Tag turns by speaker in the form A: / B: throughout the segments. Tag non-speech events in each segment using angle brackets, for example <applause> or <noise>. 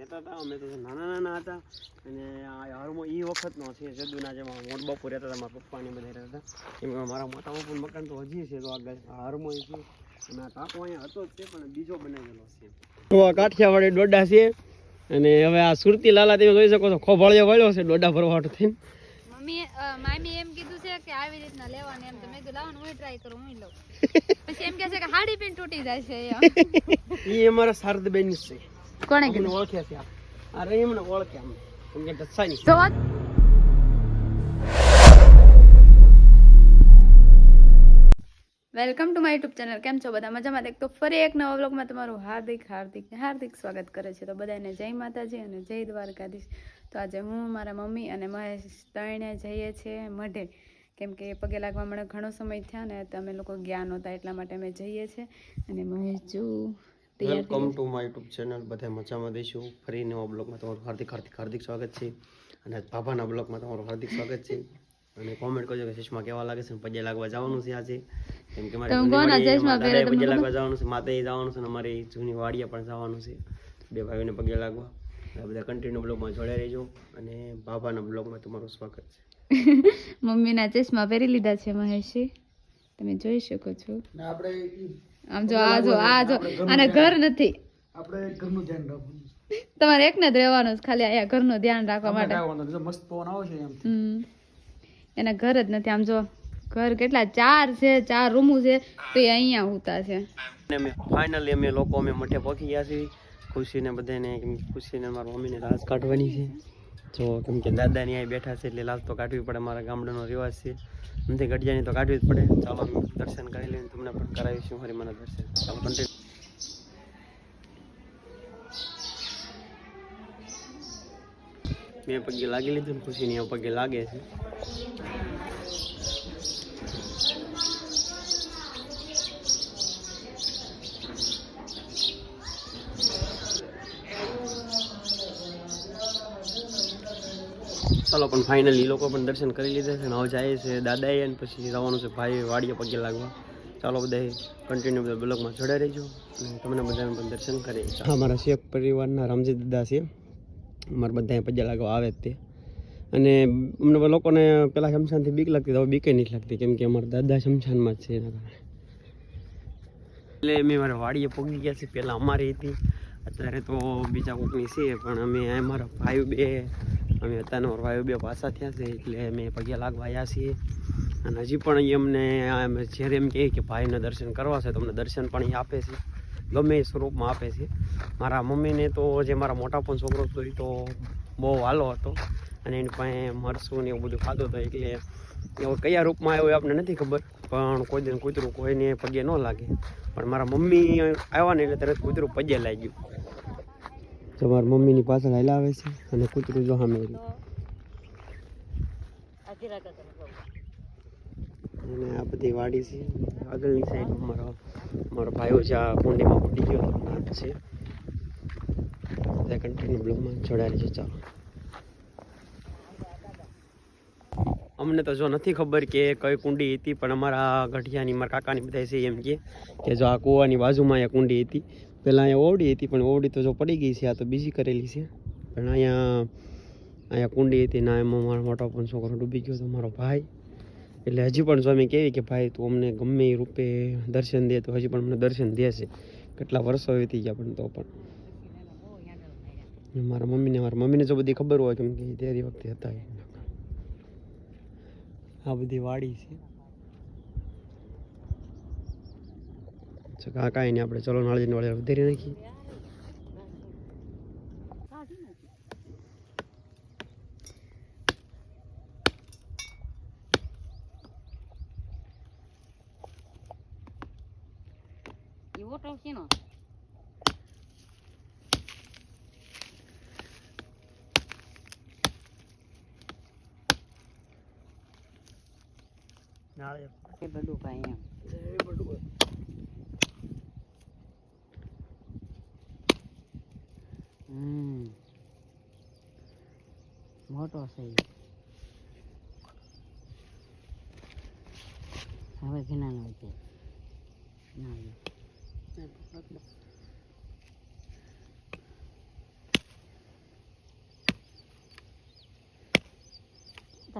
A: રહેતા હતા. અમે તો નાના નાના હતા અને આ હાલમાં એ વખતનો છે જદુના જેમાં મોટ બાપુ રહેતા હતા મારા પપ્પાને બધા રહેતા હતા. કેમ કે મારા મોટા બાપુનું મકાન તો હજી છે તો આ હારમાં છે. અને આ ટાંકો અહીંયા હતો જ છે પણ બીજો બનાવેલો છે. તો આ કાઠિયાવાડી ડોડા છે. અને હવે આ સુરતી લાલા તમે જોઈ શકો છો ખોભાળિયો વળ્યો છે ડોડા ભરવાટો થઈને.
B: મમ્મી મામી એમ કીધું છે કે આવી રીતના લેવાનું એમ તો મેં કીધું લાવો હું ટ્રાય કરું હું લઉં. <laughs> પછી એમ કહે છે કે હાડી પેન તૂટી જાય છે
A: એ. <laughs> અમારા શારદબેન છે.
B: કોણે કીધું?
A: ઓળખ્યા છે આ. આ રહી ઓળખ્યા અમને. ટચ્છાની
B: તો welcome to my YouTube channel. કેમ છો બધા? મજામાં? એક તો ફરી એક નવા બ્લોગમાં તમારું હાર્દિક હાર્દિક હાર્દિક સ્વાગત કરે છે. તો બધાને જય માતાજી અને જય દ્વારકાધીશ. તો આજે હું મારા મમ્મી અને મહેશ ત્રણે જઈએ છીએ મઢે. કેમ કે પગે લાગવા મને ઘણો સમય થયા ને તો અમે લોકો ગયા નહોતા એટલા માટે અમે જઈએ છીએ. અને મહેશ જો
A: welcome to my YouTube channel બધા મજામાં દઈશું ફરી નવા બ્લોગમાં તમારું હાર્દિક હાર્દિક હાર્દિક સ્વાગત છે. અને બાબાના બ્લોગમાં તમારું હાર્દિક સ્વાગત છે. અને કોમેન્ટ કરજો કે સુષ્મા કેવા લાગે છે પજે લાગવા જવાનું છે આજે. કેમ કે મારે
B: પજે
A: લાગવા જવાનું છે માતે જવાનું છે અને મારી જૂની વાડીએ પણ જવાનું છે. બે ભાઈઓને પગે લાગવા. બધા કન્ટિન્યુ બ્લોગમાં જોડાઈ રહેજો. અને બાબાના બ્લોગમાં તમારું સ્વાગત છે. <laughs>
B: મમ્મીના ચશ્મા પહેરી લીધા છે મહેશે. તમે જોઈ શકો છો. આમ જો આ જો આ જો અને ઘર નથી.
C: આપણે ઘરનું ધ્યાન રાખવું
B: તમારે એકને જ રહેવાનું ખાલી અહીંયા ઘરનું ધ્યાન રાખવા માટે.
C: મસ્ત પવન આવે છે એમ.
B: એના ઘર જ નથી આમ જો ઘર કેટલા ચાર છે ચાર રૂમું છે તો એ અહીંયા હોતા છે.
A: અમે ફાઇનલી અમે લોકો અમે મઠે પહોંચી ગયા છીએ. ખુશીને બધાને ખુશીને મારા મમ્મીને રાસ કાઢવાની છે. જો કેમ કે દાદાની અહીં બેઠા છે એટલે લાશ તો કાઢવી પડે, મારા ગામડાનો રિવાજ છે. નથી ગઢિયાની તો કાઢવી જ પડે. ચાલો દર્શન કરી લઈને તમને પણ કરાવીશું હરી મને દર્શન. ચાલો કન્ટિન્યુ મેં પગે લાગી લીધું ને ખુશીની પગે લાગે છે. ચાલો પણ ફાઇનલી લોકો પણ દર્શન કરી લીધા છે અને હવે જાય છે દાદાએ અને પછી જવાનું છે ભાઈ વાડીએ પગે લાગવા. ચાલો બધા કન્ટિન્યુ બધા બ્લોગમાં જોડાઈ રહેજો અને તમને બધાને પણ દર્શન કરી હા મારા શેખ પરિવારના રામજી દાદા છે. અમારા બધા પગે લાગવા આવે જ તે. અને અમને લોકોને પેલા શમશાનથી બીક લાગતી હવે બીકે નથી લાગતી કેમ કે અમારા દાદા શમશાનમાં જ છે એના કારણે. એટલે અમે મારા વાડીએ પગી ગયા છે પહેલાં અમારી હતી. અત્યારે તો બીજા કોકની છે પણ અમે અમારા ભાઈ બે અમે હતા ભાઈઓ બે પાછા થયા છે, એટલે અમે પગે લાગવા આવ્યા છીએ. અને હજી પણ અમને એમ જ્યારે એમ કહે કે ભાઈને દર્શન કરવા છે, તો અમને દર્શન પણ એ આપે છે. ગમે એ સ્વરૂપમાં આપે છે. મારા મમ્મીને તો જે મારા મોટા પણ છોકરો હતો એ તો બહુ વાલો હતો. અને એની પાસે મરસું ને એવું બધું ખાધું હતું, એટલે એવો કયા રૂપમાં આવ્યો એ આપણને નથી ખબર. પણ કોઈ દિન કૂતરું કોઈને પગે ન લાગે. પણ મારા મમ્મી આવ્યા ને એટલે તરત કૂતરું પગે લાગ્યું. તો મારા મમ્મીની પાછળ હલાવે છે અને કૂતરું જો સામે અને આ બધી વાડી છે. આગળની સાઈડ મારો મારો ભાઈઓ છે, આ કુંડીમાં ઉડી ગયો હતો છે. બધા કન્ટિન્યુ બ્લોગમાં જોડાયેલી છે ચાલો. અમને તો જો નથી ખબર કે કઈ કુંડી હતી, પણ અમારા ગઢિયાની, મારા કાકાની બધા છે એમ કે જો આ કૂવાની બાજુમાં એ કુંડી હતી. પહેલાં અહીંયા ઓવડી હતી, પણ ઓવડી તો જો પડી ગઈ છે, આ તો બીજી કરેલી છે. પણ અહીંયા અહીંયા કુંડી હતી ના એમાં મારો મોટો પણ છોકરો ડૂબી ગયો હતો, મારો ભાઈ. એટલે હજી પણ સ્વામી કહેવી કે, ભાઈ, તું અમને ગમે એ રૂપે દર્શન દે, તો હજી પણ અમને દર્શન દે છે. કેટલા વર્ષો વીતી ગયા પણ તો પણ. મારા મમ્મીને મારા મમ્મીને જો બધી ખબર હોય, કેમ કે તેરી વખતે હતા. આ બધી વાડી છે. અચ્છા કાંઈ નહીં આપણે ચલો નાળજીને વાળી વધારી નાખીએ. નાળિયેર. એ બધું
D: મોટો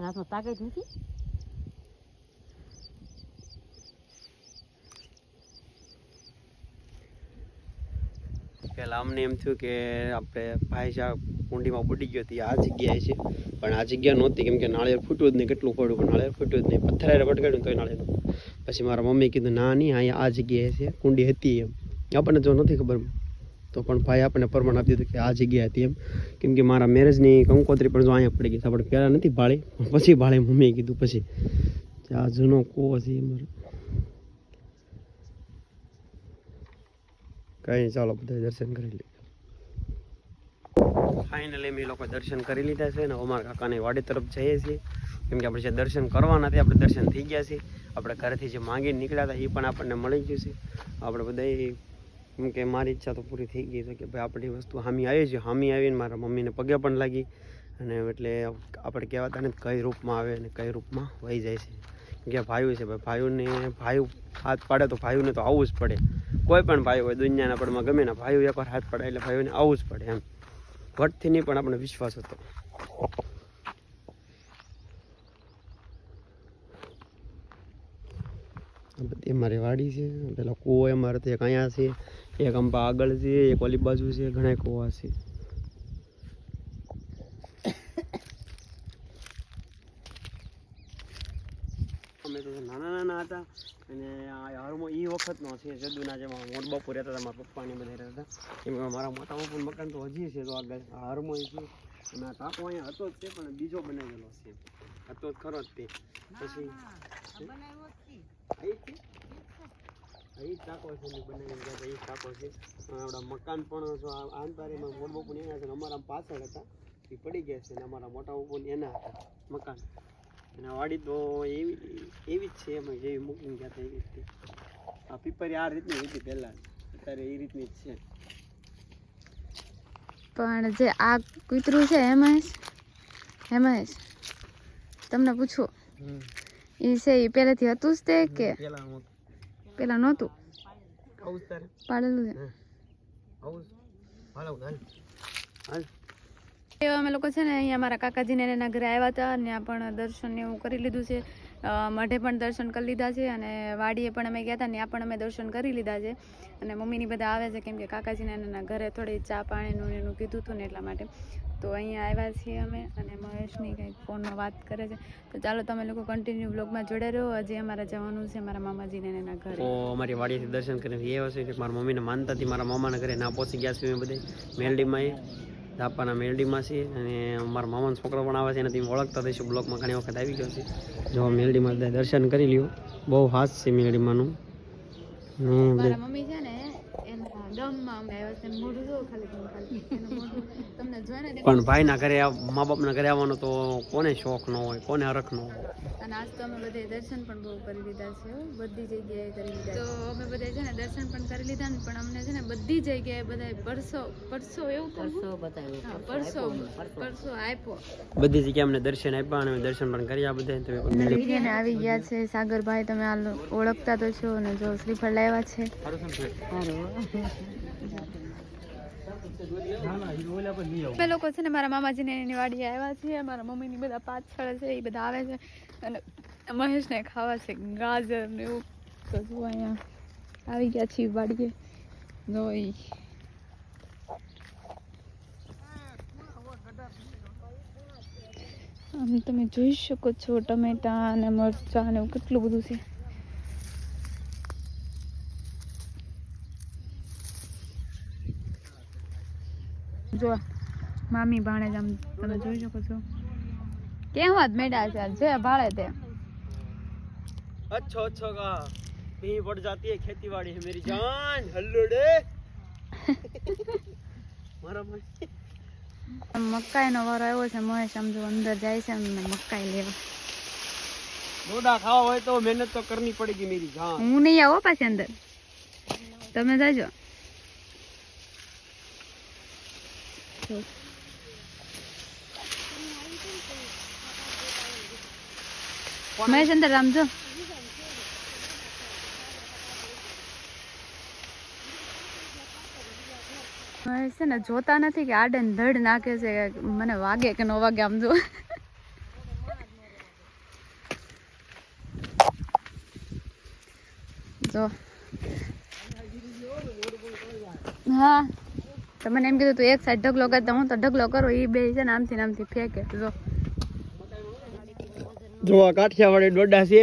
D: તારા હાથમાં તાકાત નથી
A: પહેલાં અમને એમ થયું કે આપણે ભાઈ શા કુંડીમાં બુડી ગયો હતી આ જગ્યાએ છે. પણ આ જગ્યા નહોતી, કેમ કે નાળિયેર ફૂટ્યું જ નહીં, કેટલું પડ્યું પણ નાળિયેર ફૂટ્યું જ નહીં. પથ્થરે પટકાડ્યું તોય નાળિયેર પછી મારા મમ્મી કીધું, ના, નહીં, અહીંયા આ જગ્યાએ છે, કુંડી હતી એમ. આપણને જો નથી ખબર. તો પણ ભાઈ આપણને પરમાણ આપી દીધું કે આ જગ્યાએ હતી એમ. કેમ કે મારા મેરેજની કંકોત્રી પણ જો અહીંયા પડી ગઈ આપણે પહેલાં નથી ભાળી પછી ભાળે મમ્મીએ કીધું પછી. આ જૂનો કૂવો છે એ મારો. કંઈ ચાલો બધા દર્શન કરી લઈએ. ફાઇનલી અમે લોકો દર્શન કરી લીધા છે અને અમારા કાકાની વાડી તરફ જઈએ છીએ. કેમ કે આપણે જે દર્શન કરવાના હતા આપણે દર્શન થઈ ગયા છે આપણે ઘરેથી જે માંગીને નીકળ્યા હતા, એ પણ આપણને મળી ગયું છે. આપણે બધા કેમ કે મારી ઈચ્છા તો પૂરી થઈ ગઈ છે કે ભાઈ આપણી વસ્તુ હામી આવી છે, હામી આવીને મારા મમ્મીને પગે પણ લાગી અને એટલે આપણે કહેવાતા ને કઈ રૂપમાં આવે અને કઈ રૂપમાં વહી જાય છે. કે ભાઈઓ છે, ભાઈ ભાઈઓને ભાઈઓ હાથ પાડે તો ભાઈઓને તો આવવું જ પડે. કોઈ પણ ભાઈ હોય દુનિયાના પડમાં ગમે ને ભાઈઓ એકવાર હાથ પાડે એટલે ભાઈઓને આવવું જ પડે એમ. વટથી નહીં પણ આપણને વિશ્વાસ હતો. બધી અમારી વાડી છે પેલા કૂવો એ મારે એક અહીંયા છે એક અંબા આગળ છે એક ઓલી બાજુ છે ઘણા કૂવા છે. અમે તો નાના નાના હતા અને આ એ વખતનો છે જદુના જેમાં મોટ બાપુ રહેતા હતા મારા પપ્પાને બધા રહેતા હતા. એમાં મારા મોટા પણ મકાન તો હજી છે તો આગળ હરમો છે. અને આ ટાંકો અહીંયા હતો જ તે પણ બીજો બનાવેલો છે. હતો જ ખરો જ તે. પછી અહીં છે અહીં ટાંકો છે ને બનાવીને ગયા એ ટાંકો છે. આપણા મકાન પણ જો આ આંતારીમાં મોટ બપુ એના છે અમારા પાછળ હતા. એ પડી ગયા છે ને અમારા મોટા બપુ એના હતા મકાન. અને વાડી તો એવી એવી જ છે એમાં જેવી મૂકીને ગયા હતા એવી રીતે. આ પીપરી આ રીતની હતી પહેલાં. અત્યારે એ રીતની જ છે.
B: પણ જે આ કૂતરું છે હેમેશ હેમેશ તમને પૂછું? એ છે એ પહેલેથી હતું જ તે કે પેલા નહોતું પાડેલું છે અમે લોકો છે ને અહીંયા મારા કાકાજીને એના ઘરે આવ્યા હતા અને પણ દર્શન ને એવું કરી લીધું છે મઢે પણ દર્શન કરી લીધા છે અને વાડીએ પણ અમે ગયા હતા ત્યાં પણ અમે દર્શન કરી લીધા છે. અને મમ્મીની બધા આવે છે કેમ કે કાકાજીને એના ઘરે થોડી ચા પાણીનું એનું કીધું હતું ને એટલા માટે. તો અહીંયા આવ્યા છીએ અમે અને મહેશની કંઈક ફોનમાં વાત કરે છે. તો ચાલો તમે લોકો કન્ટિન્યુ બ્લોગમાં જોડે રહો. હજી અમારે જવાનું છે મારા મામાજીને એના ઘરે.
A: તો અમારી વાડીએથી દર્શન કરીને એ હશે કે મારા મમ્મીને માનતા મારા મામાના ઘરે ના પહોંચી ગયા અમે બધે. મેલડીમાં ધાપાના મેલડીમાં છીએ અને મારા મામાનો છોકરો પણ આવે છે એનાથી ઓળખતા થઈશું. બ્લોકમાં ઘણી વખત આવી ગયો છે. જો મેલડીમાં બધા દર્શન કરી લ્યો. બહુ હાસ છે મેલડીમાંનું. ને
B: મમ્મી છે ને.
A: પણ ભાઈના ઘરે મા મા બાપના ઘરે આવવાનો તો કોને શોખ નો હોય કોને હરખ નો હોય?
B: અને આજ તો અમે બધે દર્શન પણ બહુ કરી દીધા છે બધી જગ્યાએ કરી લીધા તો છે ને દર્શન પણ કરી લીધા ને પણ અમને છે ને બધી જગ્યાએ બધા પરસો પરસો એવું
D: પરસો બતાવ્યો
B: પરસો પરસો આપ્યો
A: બધી જગ્યાએ અમને દર્શન આપ્યા અને દર્શન પણ કર્યા બધા તમે પણ
B: ને આવી ગયા છે. સાગરભાઈ તમે આ ઓળખતા તો છો અને જો શ્રીફળ લાવ્યા છે. અમે લોકો છે ને મારા મામાજીને એની વાડી આવ્યા છે મારા મમ્મીની બધા પાછળ છે એ બધા આવે છે. અને મહેશને ખાવા છે ગાજર ને એવું તો જુઓ અહીંયા. આવી ગયા છીએ વાડીએ. જોઈ આમ તમે જોઈ શકો છો ટમેટા અને મરચાં અને કેટલું બધું છે. જો મામી ભાણે આમ તમે જોઈ શકો છો. કેમ જ મેડા છે? જે ભાળે તે.
A: અચ્છો અચ્છો કા भी बढ़ जाती है खेती बाड़ी है मेरी जान हल्लो डे મારા
B: મકાઈનો વારો આવ્યો છે મહેશ સમજો અંદર જાય છે ને મકાઈ લેવા.
A: ડોડા ખાવા હોય તો મહેનત તો કરવી પડેગી મેરી જાન.
B: હું નહીં આવો પાછી અંદર. તમે જાજો. મહેશ અંદર રામજો છે ને જોતા નથી કે આડન ધડ નાખે છે મને વાગે કે નો વાગે આમ જો. હા. તમને એમ કીધું તું એક સાઈડ ઢગલો કરતા હું તો ઢગલો કરું એ બે છે ને આમથી નામથી ફેંકે. જો.
A: જો આ કાઠિયાવાડી ડોડા છે.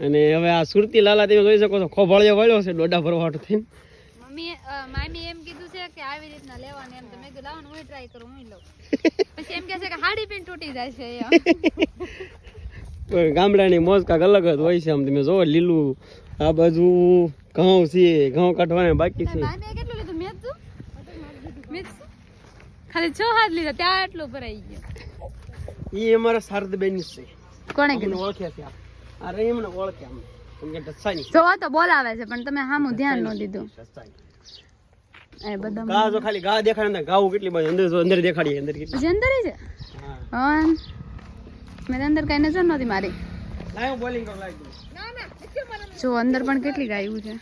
A: અને હવે આ સુરતી લાલા તમે જોઈ શકો છો ખોભાળિયો વળ્યો છે ડોડા ભરવાટ થઈને.
B: મમ્મી મામી એમ આવી રીતના લેવાની એમ તો મેં કીધું લાવો હું ટ્રાય કરું હું લઉં. <laughs> પછી એમ કહે છે કે હાડી પેન તૂટી એમ <laughs>
A: ગામડાની મોજ કાંક અલગ જ હોય છે આમ તમે જોવો લીલું આ બાજુ ઘઉં છે ઘઉં કાઢવાને બાકી છે.
B: કેટલું લીધું? મેં તું મેં જ શું? ખાલી છ હાથ લીધા ત્યાં એટલું ભરાઈ ગયો.
A: એ અમારા શારદબેન છે.
B: કોણે કીધું?
A: ઓળખ્યા છે આ. એમને ઓળખ્યા અમને. કેમ કે
B: તો બોલાવે છે પણ તમે હામું ધ્યાન ન દીધું. એ બધા
A: ગા જો ખાલી ગા દેખાડે ને ગાવું કેટલી બધી. અંદર જો અંદર દેખાડી અંદર કેટલી.
B: અંદર છે?
A: હા.
B: હા મેં અંદર કઈ નજર નહોતી મારી.
A: લાય બોલિંગ કરું.
B: જો અંદર પણ કેટલી ગાયું છે.